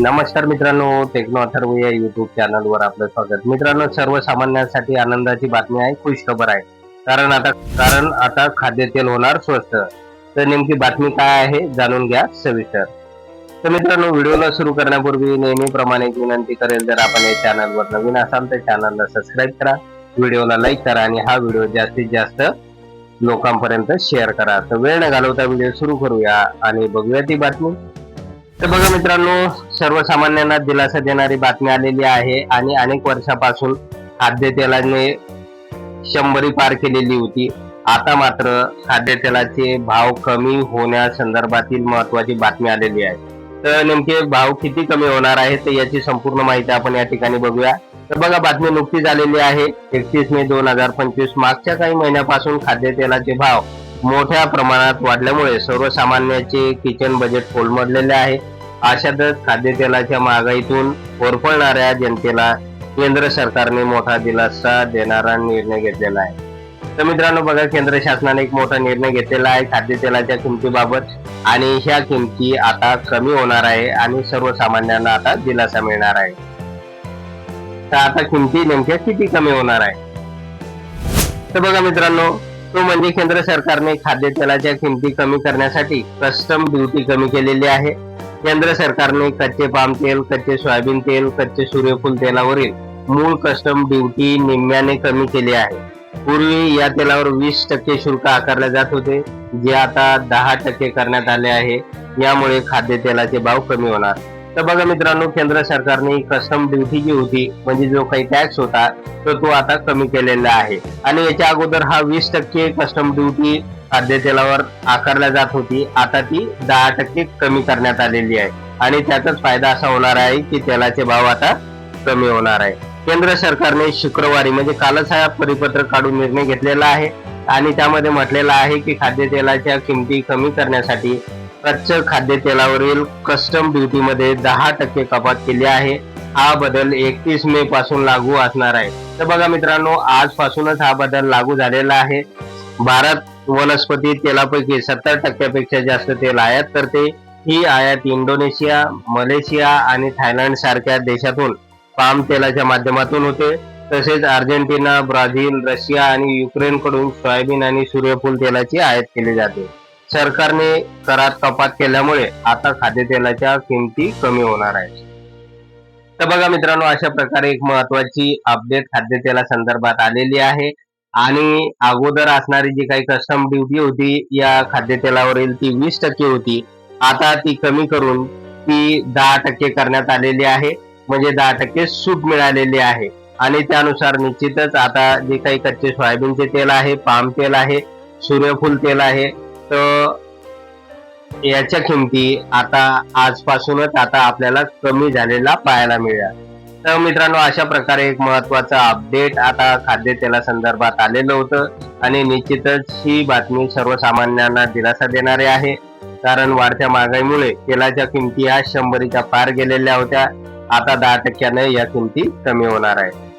नमस्कार मित्रांनो टेक्नो अथर्व या युट्यूब चॅनलवर आपलं स्वागत. मित्रांनो सर्वसामान्यांसाठी आनंदाची बातमी आहे खुश खबर आहे. कारण आता कारण आता खाद्यतेल होणार स्वस्त. तर नेमकी बातमी काय आहे जाणून घ्या सविस्तर. तर मित्रांनो व्हिडिओला सुरू करण्यापूर्वी नेहमीप्रमाणे एक विनंती करेल जर आपण या चॅनलवर नवीन असाल तर चॅनलला सबस्क्राईब करा. व्हिडिओला लाईक करा आणि हा व्हिडिओ जास्तीत जास्त लोकांपर्यंत शेअर करा. तर वेळ न घालवता व्हिडिओ सुरू करूया आणि बघूया ती बातमी. तर बघा मित्रांनो सर्वसामान्यांना दिलासा देणारी बातमी आलेली आहे आणि अनेक वर्षापासून खाद्यतेलाने शंभरी पार केलेली होती. आता मात्र खाद्यतेलाचे भाव कमी होण्यासंदर्भातील महत्वाची बातमी आलेली आहे. तर नेमके भाव किती कमी होणार आहे तर याची संपूर्ण माहिती आपण या ठिकाणी बघूया. तर बघा बातमी नुकतीच आलेली आहे. एकतीस मे दोन हजार पंचवीस मागच्या काही महिन्यापासून खाद्यतेलाचे भाव मोठ्या प्रमाणात वाढल्यामुळे सर्वसामान्याचे किचन बजेट कोलमडलेले आहे. अशातच खाद्यतेलाच्या महागाईतून होरपळणाऱ्या जनतेला केंद्र सरकारने मोठा दिलासा देणारा निर्णय घेतलेला आहे. तर मित्रांनो बघा केंद्र शासनाने एक मोठा निर्णय घेतलेला आहे खाद्यतेलाच्या किमतीबाबत आणि ह्या किमती आता कमी होणार आहे आणि सर्वसामान्यांना आता दिलासा मिळणार आहे. तर आता किमती नेमक्या किती कमी होणार आहे? तर बघा मित्रांनो तो म्हणजे केंद्र सरकारने खाद्यतेलाच्या किमती कमी करण्यासाठी कस्टम ड्युटी कमी केलेली आहे. केंद्र सरकारने कच्चे पाम तेल कच्चे सोयाबीन तेल कच्चे सूर्यफूल तेलावरील मूळ कस्टम ड्युटी निम्म्याने कमी केली आहे. पूर्वी या तेलावर वीस टक्के शुल्क आकारले जात होते जे आता दहा टक्के करण्यात आले आहे. यामुळे खाद्यतेलाचे भाव कमी होणार. तर बघा मित्रांनो केंद्र सरकारने कस्टम ड्युटी जी होती म्हणजे जो काही टॅक्स होता तर तो आता कमी केलेला आहे. आणि याच्या अगोदर हा वीस टक्के कस्टम ड्युटी खाद्यतेलावर आकारल्या जात होती. आता ती दहा टक्के कमी करण्यात आलेली आहे. आणि त्याचाच फायदा असा होणार आहे की तेलाचे भाव आता कमी होणार आहे. केंद्र सरकारने शुक्रवारी म्हणजे कालच हा परिपत्रक काढून निर्णय घेतलेला आहे. आणि त्यामध्ये म्हटलेलं आहे की खाद्यतेलाच्या किमती कमी करण्यासाठी कच्च खाद्यतेलावरील कस्टम ड्युटीमध्ये दहा टक्के कपात केली आहे. हा बदल एकतीस मे पासून लागू असणार आहे. तर बघा मित्रांनो आजपासूनच हा बदल लागू झालेला आहे. भारत वनस्पती तेलापैकी सत्तर टक्क्यापेक्षा जास्त तेल आयात करते. ही आयात इंडोनेशिया मलेशिया आणि थायलंड सारख्या देशातून पाम तेलाच्या माध्यमातून होते. तसेच अर्जेंटिना ब्राझील रशिया आणि युक्रेन कडून सोयाबीन आणि सूर्यफूल तेलाची आयात केली जाते. सरकारने करात कपात केल्यामुळे आता खाद्यतेलाच्या किमती कमी होणार आहेत. तर बघा मित्रांनो अशा प्रकारे एक महत्वाची अपडेट खाद्यतेला संदर्भात आलेली आहे. आणि अगोदर असणारी जी काही कस्टम ड्युटी होती या खाद्यतेलावरील ती वीस टक्के होती. आता ती कमी करून ती दहा टक्के करण्यात आलेली आहे. म्हणजे दहा टक्के सूट मिळालेली आहे. आणि त्यानुसार निश्चितच आता जे काही कच्चे सोयाबीनचे तेल आहे पाम तेल आहे सूर्यफूल तेल आहे तर याच्या किमती आता आजपासूनच आता आपल्याला कमी झालेला पाहायला मिळेल. तर मित्रांनो अशा प्रकारे एक महत्वाचं अपडेट आता खाद्यतेला संदर्भात आलेलं होतं. आणि निश्चितच ही बातमी सर्वसामान्यांना दिलासा देणारी आहे. कारण वाढत्या महागाईमुळे तेलाच्या किमती ह्या शंभरीच्या पार गेलेल्या होत्या. आता दहा टक्क्याने या किमती कमी होणार आहे